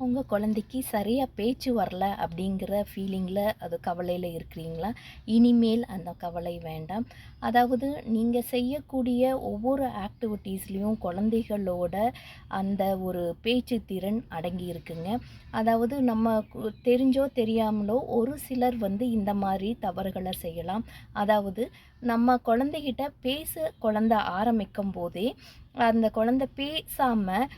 உங்கள் குழந்தைக்கு சரியாக பேச்சு வரல அப்படிங்கிற ஃபீலிங்கில் அது கவலையில் இருக்கிறீங்களா? இனிமேல் அந்த கவலை வேண்டாம். அதாவது நீங்கள் செய்யக்கூடிய ஒவ்வொரு ஆக்டிவிட்டீஸ்லேயும் குழந்தைகளோட அந்த ஒரு பேச்சு திறன் அடங்கி இருக்குங்க. அதாவது நம்ம தெரிஞ்சோ தெரியாமலோ ஒரு சிலர் வந்து இந்த மாதிரி தவறுகளை செய்யலாம். அதாவது நம்ம குழந்தைகிட்ட பேச குழந்த ஆரம்பிக்கும் போதே அந்த குழந்தை பேசாமல்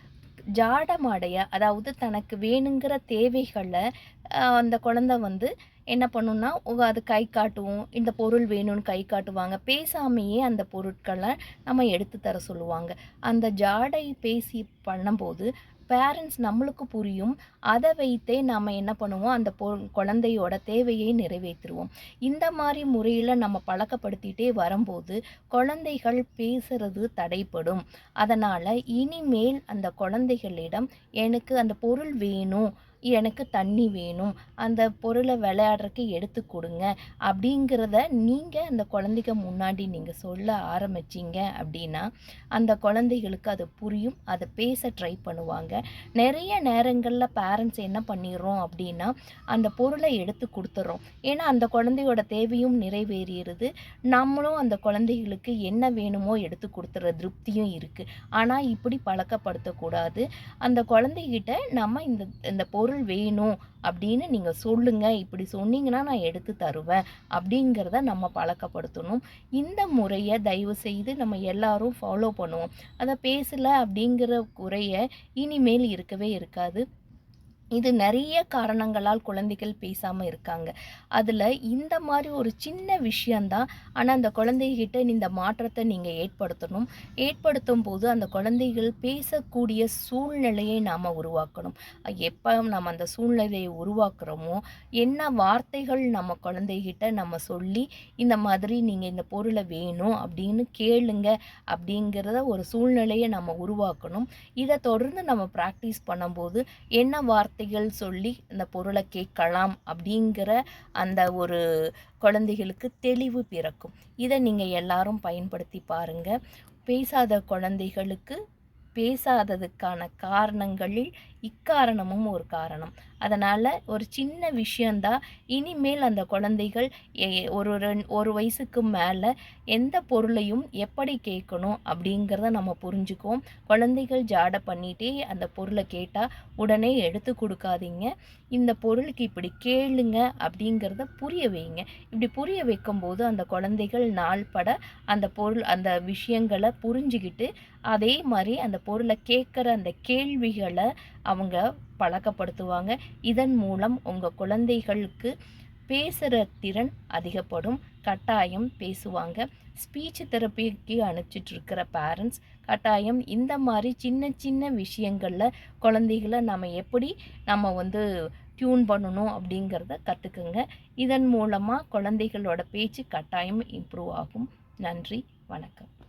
ஜாடமாடைய அதாவது தனக்கு வேணுங்கிற தேவைகளை அந்த குழந்தை வந்து என்ன பண்ணுன்னா அது கை காட்டுவோம் இந்த பொருள் வேணும்னு கை காட்டுவாங்க. பேசாமையே அந்த பொருட்களை நம்ம எடுத்து தர சொல்லுவாங்க. அந்த ஜாடை பேசி பண்ணும்போது பேரண்ட்ஸ் நம்மளுக்கு புரியும். அதை வைத்தே நாம் என்ன பண்ணுவோம்? அந்த பொ குழந்தையோட தேவையை நிறைவேற்றுவோம். இந்த மாதிரி முறையில் நம்ம பழக்கப்படுத்திட்டே வரும்போது குழந்தைகள் பேசுறது தடைப்படும் அதனால் இனிமேல் அந்த குழந்தைகளிடம் எனக்கு அந்த பொருள் வேணும். எனக்கு தண்ணி வேணும் அந்த பொருளை விளையாடுறதுக்கு எடுத்து கொடுங்க அப்படிங்கிறத நீங்கள் அந்த குழந்தைக்கு முன்னாடி நீங்கள் சொல்ல ஆரம்பிச்சீங்க அப்படின்னா அந்த குழந்தைகளுக்கு அது புரியும் அதை பேச ட்ரை பண்ணுவாங்க. நிறைய நேரங்களில் பேரண்ட்ஸ் என்ன பண்ணிடுறோம் அப்படின்னா அந்த பொருளை எடுத்து கொடுத்துட்றோம். ஏன்னா அந்த குழந்தையோட தேவையும் நிறைவேறிடுது. நம்மளும் அந்த குழந்தைகளுக்கு என்ன வேணுமோ எடுத்து கொடுத்துற திருப்தியும் இருக்குது ஆனால் இப்படி பழக்கப்படுத்தக்கூடாது. அந்த குழந்தைகிட்ட நம்ம இந்த இந்த பொருள் வேணும் அப்படின்னு நீங்கள் சொல்லுங்கள் இப்படி சொன்னீங்கன்னா நான் எடுத்து தருவேன் அப்படிங்கிறத நம்ம பழக்கப்படுத்தணும். இந்த முறையை தயவு செய்து நம்ம எல்லாரும் ஃபாலோ பண்ணுவோம். அதை பேசலை அப்படிங்கிற குறைய இனிமேல் இருக்கவே இருக்காது. இது நிறைய காரணங்களால் குழந்தைகள் பேசாமல் இருக்காங்க. அதில் இந்த மாதிரி ஒரு சின்ன விஷயந்தான் ஆனால் அந்த குழந்தைகிட்ட இந்த மாற்றத்தை நீங்கள் ஏற்படுத்தணும். ஏற்படுத்தும் போது அந்த குழந்தைகள் பேசக்கூடிய சூழ்நிலையை நாம் உருவாக்கணும். எப்போ நம்ம அந்த சூழ்நிலையை உருவாக்குறோமோ என்ன வார்த்தைகள் நம்ம குழந்தைகிட்ட நம்ம சொல்லி இந்த மாதிரி நீங்கள் இந்த பொருளை வேணும் அப்படின்னு கேளுங்க அப்படிங்கிறத ஒரு சூழ்நிலையை நம்ம உருவாக்கணும். இதை தொடர்ந்து நம்ம ப்ராக்டிஸ் பண்ணும்போது என்ன வார்த்தை வார்த்தைகள் சொல்லி இந்த பொருளை கேட்கலாம் அப்படிங்கிற அந்த ஒரு குழந்தைகளுக்கு தெளிவு பிறக்கும். இதை நீங்கள் எல்லாரும் பயன்படுத்தி பாருங்கள் பேசாத குழந்தைகளுக்கு பேசாததுக்கான காரணங்களில் இக்காரணமும் ஒரு காரணம். அதனால் ஒரு சின்ன விஷயந்தான் இனிமேல் அந்த குழந்தைகள் எ- ஒரு ரெண் ஒரு வயசுக்கு மேலே எந்த பொருளையும் எப்படி கேட்கணும் அப்படிங்கிறத நம்ம புரிஞ்சுக்குவோம். குழந்தைகள் ஜாடை பண்ணிகிட்டே அந்த பொருளை கேட்டால் உடனே எடுத்து கொடுக்காதீங்க. இந்த பொருளுக்கு இப்படி கேளுங்க அப்படிங்கிறத புரிய வைங்க. இப்படி புரிய வைக்கும்போது அந்த குழந்தைகள் நாள்பட அந்த பொருள் அந்த விஷயங்களை புரிஞ்சுக்கிட்டு அதே மாதிரி அந்த பொருளை கேட்குற அந்த கேள்விகளை அவங்க பழக்கப்படுத்துவாங்க. இதன் மூலம் உங்கள் குழந்தைகளுக்கு பேசுகிற திறன் அதிகப்படும். கட்டாயம் பேசுவாங்க. ஸ்பீச் தெரப்பிக்கு அனுப்பிச்சிட்ருக்கிற பேரண்ட்ஸ் கட்டாயம் இந்த மாதிரி சின்ன சின்ன விஷயங்களில் குழந்தைகளை நம்ம எப்படி நம்ம வந்து டியூன் பண்ணணும் அப்படிங்கிறத கற்றுக்குங்க இதன் மூலமாக குழந்தைகளோட பேச்சு கட்டாயம் இம்ப்ரூவ் ஆகும். நன்றி வணக்கம்.